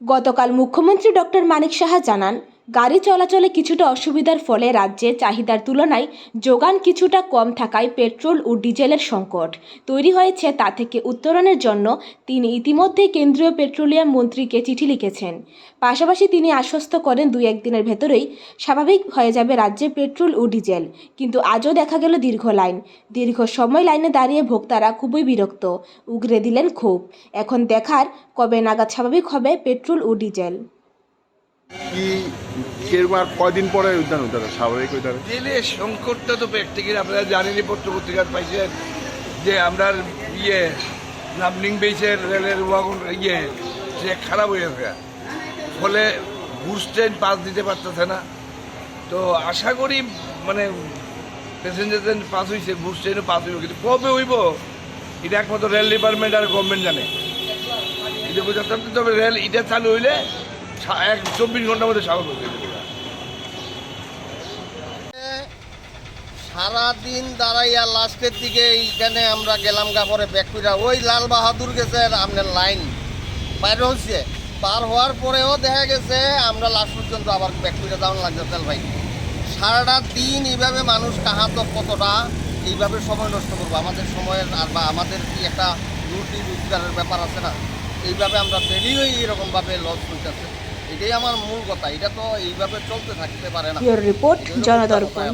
গতকাল মুখ্যমন্ত্রী ডক্টর মানিক সাহা জানান গাড়ি চলাচলে কিছুটা অসুবিধার ফলে রাজ্যে চাহিদার তুলনায় যোগান কিছুটা কম থাকায় পেট্রোল ও ডিজেলের সংকট তৈরি হয়েছে তা থেকে উত্তরণের জন্য তিনি ইতিমধ্যেই কেন্দ্রীয় পেট্রোলিয়াম মন্ত্রীকে চিঠি লিখেছেন। পাশাপাশি তিনি আশ্বস্ত করেন দুই একদিনের ভেতরেই স্বাভাবিক হয়ে যাবে রাজ্যে পেট্রোল ও ডিজেল। কিন্তু আজও দেখা গেল দীর্ঘ লাইন। দীর্ঘ সময় লাইনে দাঁড়িয়ে ভোক্তারা খুবই বিরক্ত। উগরে দিলেন ক্ষোভ। এখন দেখার কবে নাগাদ স্বাভাবিক হবে পেট্রোল ও ডিজেল। কি কীরকম আর কয়দিন পরে উদ্যান উদ্ধার স্বাভাবিক উদ্ধার তেলের সংকটটা তো প্র্যাকটিক্যালি আপনারা জানেনই পত্র পত্রিকার পাইছেন যে আমরা ইয়ে নামলিং বেসের রেলের ওয়াগন ইয়ে সে খারাপ হয়ে গেছে। ফলে ঘুষ ট্রেন পাস দিতে পারতেছে না। তো আশা করি মানে প্যাসেঞ্জার ট্রেন পাস হয়েছে ঘুষ ট্রেনও পাস হইব কিন্তু কবে হইব? এটা একমাত্র রেল ডিপার্টমেন্ট আর গভর্নমেন্ট জানে। এটা বোঝাতে হবে, তবে রেল এটা চালু হইলে এক চব্বিশ ঘণ্টার মধ্যে যাবে সারাদিন দাঁড়াইয়া লাস্টের দিকে এইখানে আমরা গেলাম গা পরে ওই লাল বাহাদুর গেছে আপনার লাইন। বাইরে হচ্ছে। পার হওয়ার পরেও দেখা গেছে আমরা লাস্ট পর্যন্ত আবার ব্যাকুইরা যাওয়ার লাগছে তেল ভাই। সারাটা দিন এইভাবে মানুষ কাহাত কতটা, এইভাবে সময় নষ্ট করব। আমাদের সময়ের আর বা আমাদের কি একটা রুটি রোজগারের ব্যাপার আছে না? এইভাবে আমরা ডেলিও এইরকমভাবে লস হইতেছে। এটাই আমার মূল কথা। এটা তো এইভাবে চলতে থাকতে পারে না। রিপোর্ট জনদর্পণ।